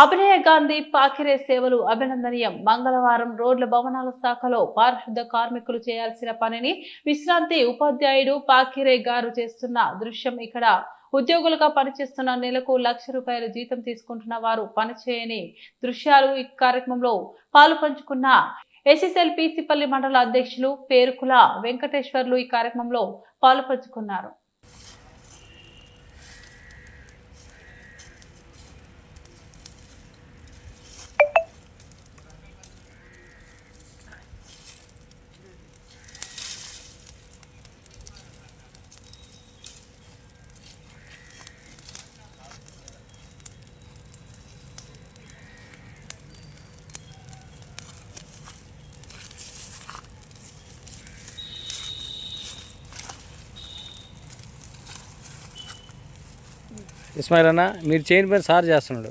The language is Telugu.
అభినయ గాంధీ పాకిరే సేవలు అభినందనీయం. మంగళవారం రోడ్ల భవనాల శాఖలో పారిశుద్ధ కార్మికులు చేయాల్సిన పనిని విశ్రాంతి ఉపాధ్యాయుడు పాకిరే గారు చేస్తున్న దృశ్యం ఇక్కడ. ఉద్యోగులుగా పనిచేస్తున్న నెలకు లక్ష రూపాయల జీతం తీసుకుంటున్న వారు పనిచేయని దృశ్యాలు ఈ కార్యక్రమంలో పాలు పంచుకున్న ఎస్ఎస్ఎల్ పీసిపల్లి మండల అధ్యక్షులు పేరుకుల వెంకటేశ్వర్లు ఈ కార్యక్రమంలో పాలు పంచుకున్నారు. ఇస్మాయిల్ అన్న మీరు చేయని పని సార్ చేస్తున్నాడు.